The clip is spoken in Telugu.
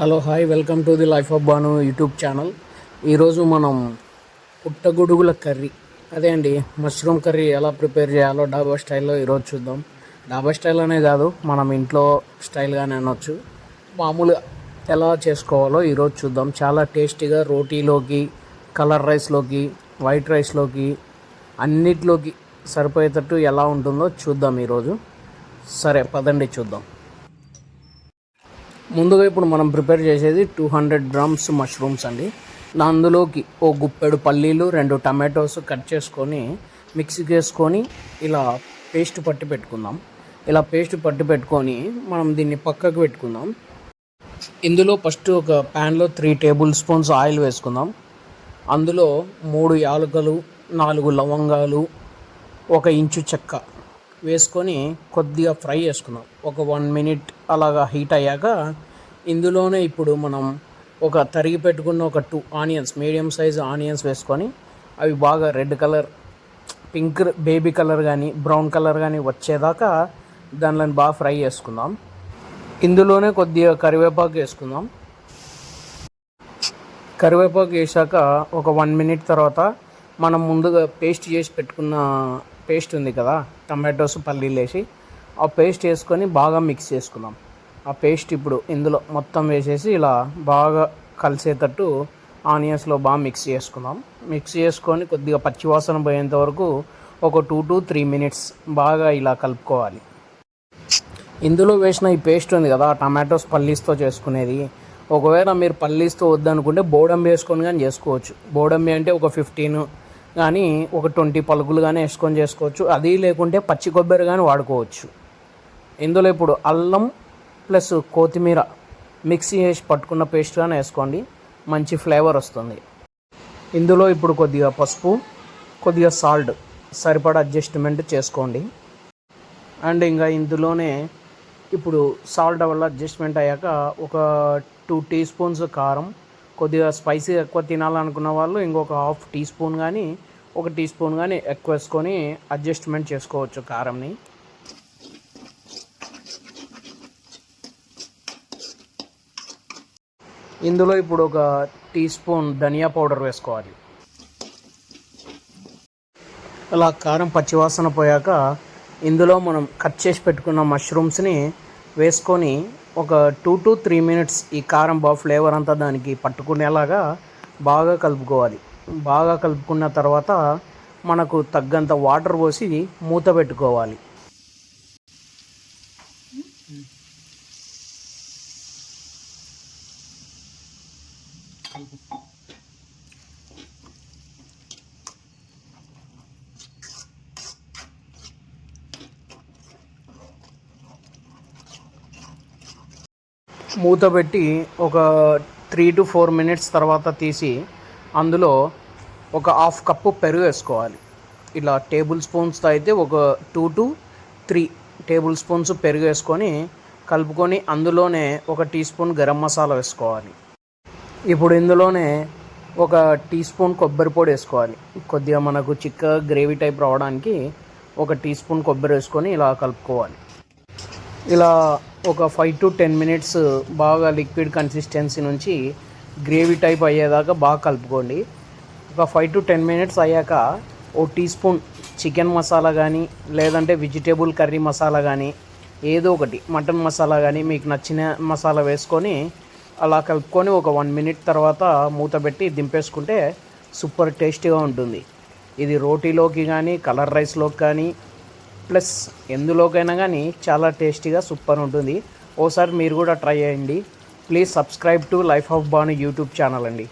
Hello hi welcome to the life of Banu YouTube channel. ఈరోజు మనం పుట్టగొడుగుల కర్రీ. అదే అండి మష్రూమ్ కర్రీ ఎలా ప్రిపేర్ చేయాలో డాబా స్టైల్లో ఈరోజు చూద్దాం. డాబా స్టైల్ అనే కాదు మనం ఇంట్లో స్టైల్గానే అనొచ్చు. మామూలుగా ఎలా చేసుకోవాలో ఈరోజు చూద్దాం. చాలా టేస్టీగా రోటీలోకి కలర్ రైస్లోకి వైట్ రైస్లోకి అన్నిట్లోకి సరిపోయేటట్టు ఎలా ఉంటుందో చూద్దాం ఈరోజు. సరే పదండి చూద్దాం. ముందుగా ఇప్పుడు మనం ప్రిపేర్ చేసేది టూ హండ్రెడ్ గ్రామ్స్ మష్రూమ్స్ అండి. నా అందులోకి ఓ గుప్పెడు పల్లీలు రెండు టమాటోస్ కట్ చేసుకొని మిక్సీకి వేసుకొని ఇలా పేస్ట్ పట్టి పెట్టుకుందాం. ఇలా పేస్ట్ పట్టి పెట్టుకొని మనం దీన్ని పక్కకు పెట్టుకుందాం. ఇందులో ఫస్ట్ ఒక ప్యాన్లో త్రీ టేబుల్ స్పూన్స్ ఆయిల్ వేసుకుందాం. అందులో మూడు యాలకులు నాలుగు లవంగాలు ఒక ఇంచు చెక్క వేసుకొని కొద్దిగా ఫ్రై చేసుకున్నాం. ఒక వన్ మినిట్ అలాగా హీట్ అయ్యాక ఇందులోనే ఇప్పుడు మనం ఒక తరిగి పెట్టుకున్న ఒక two onions medium size onions వేసుకొని అవి బాగా red colour pink baby colour కానీ బ్రౌన్ కలర్ కానీ వచ్చేదాకా దానిలో బాగా ఫ్రై చేసుకుందాం. ఇందులోనే కొద్దిగా కరివేపాకు వేసుకుందాం. కరివేపాకు వేసాక ఒక వన్ మినిట్ తర్వాత మనం ముందుగా పేస్ట్ చేసి పెట్టుకున్న పేస్ట్ ఉంది కదా టమాటోస్ పల్లీలు వేసి ఆ పేస్ట్ వేసుకొని బాగా మిక్స్ చేసుకుందాం. ఆ పేస్ట్ ఇప్పుడు ఇందులో మొత్తం వేసేసి ఇలా బాగా కలిసేటట్టు ఆనియన్స్లో బాగా మిక్స్ చేసుకుందాం. మిక్స్ చేసుకొని కొద్దిగా పచ్చివాసన పోయేంత వరకు ఒక టూ టు త్రీ మినిట్స్ బాగా ఇలా కలుపుకోవాలి. ఇందులో వేసిన ఈ పేస్ట్ ఉంది కదా టమాటోస్ పల్లీస్తో చేసుకునేది. ఒకవేళ మీరు పల్లీస్తో వద్దనుకుంటే బోడంబి వేసుకొని కానీ చేసుకోవచ్చు. బోడంబి అంటే ఒక ఫిఫ్టీన్ కానీ ఒక ట్వంటీ పలుకులు కానీ వేసుకొని చేసుకోవచ్చు. అది లేకుంటే పచ్చి కొబ్బరి కానీ వాడుకోవచ్చు. ఇందులో ఇప్పుడు అల్లం ప్లస్ కొత్తిమీర మిక్సీ వేసి పట్టుకున్న పేస్ట్ కానీ వేసుకోండి. మంచి ఫ్లేవర్ వస్తుంది. ఇందులో ఇప్పుడు కొద్దిగా పసుపు కొద్దిగా సాల్ట్ సరిపడా అడ్జస్ట్మెంట్ చేసుకోండి. అండ్ ఇంకా ఇందులోనే ఇప్పుడు సాల్ట్ వల్ల అడ్జస్ట్మెంట్ అయ్యాక ఒక టూ టీ స్పూన్స్ కారం కొద్దిగా స్పైసీ ఎక్కువ తినాలనుకున్న వాళ్ళు ఇంకొక హాఫ్ టీ స్పూన్ కానీ ఒక టీ స్పూన్ కానీ ఎక్కువ వేసుకొని అడ్జస్ట్మెంట్ చేసుకోవచ్చు కారంని. ఇందులో ఇప్పుడు ఒక టీ స్పూన్ ధనియా పౌడర్ వేసుకోవాలి. అలా కారం పచ్చివాసన పోయాక ఇందులో మనం కట్ చేసి పెట్టుకున్న మష్రూమ్స్ని వేసుకొని ఒక టూ టు త్రీ మినిట్స్ ఈ కారం బాగా ఫ్లేవర్ అంతా దానికి పట్టుకునేలాగా బాగా కలుపుకోవాలి. బాగా కలుపుకున్న తర్వాత మనకు తగ్గంత వాటర్ పోసి మూత పెట్టుకోవాలి. మూత పెట్టి ఒక త్రీ టు ఫోర్ మినిట్స్ తర్వాత తీసి అందులో ఒక హాఫ్ కప్పు పెరుగు వేసుకోవాలి. ఇలా టేబుల్ స్పూన్స్తో అయితే ఒక two to three tablespoons పెరుగు వేసుకొని కలుపుకొని అందులోనే ఒక టీ స్పూన్ గరం మసాలా వేసుకోవాలి. ఇప్పుడు ఇందులోనే ఒక టీ స్పూన్ కొబ్బరి పొడి వేసుకోవాలి. కొద్దిగా మనకు చిక్క గ్రేవీ టైప్ రావడానికి ఒక టీ స్పూన్ కొబ్బరి వేసుకొని ఇలా కలుపుకోవాలి. ఇలా ఒక ఫైవ్ టు టెన్ మినిట్స్ బాగా లిక్విడ్ కన్సిస్టెన్సీ నుంచి గ్రేవీ టైప్ అయ్యేదాకా బాగా కలుపుకోండి. ఒక ఫైవ్ టు టెన్ మినిట్స్ అయ్యాక ఓ టీ స్పూన్ చికెన్ మసాలా కానీ లేదంటే వెజిటేబుల్ కర్రీ మసాలా కానీ ఏదో ఒకటి మటన్ మసాలా కానీ మీకు నచ్చిన మసాలా వేసుకొని అలా కలుపుకొని ఒక వన్ మినిట్ తర్వాత మూత పెట్టి దింపేసుకుంటే సూపర్ టేస్టీగా ఉంటుంది. ఇది రోటీలోకి కానీ కలర్ రైస్లోకి కానీ ప్లస్ ఎందులోకైనా కానీ చాలా టేస్టీగా సూపర్ ఉంటుంది. ఓసారి మీరు కూడా ట్రై చేయండి. Please subscribe to life of Banu YouTube channel అండి.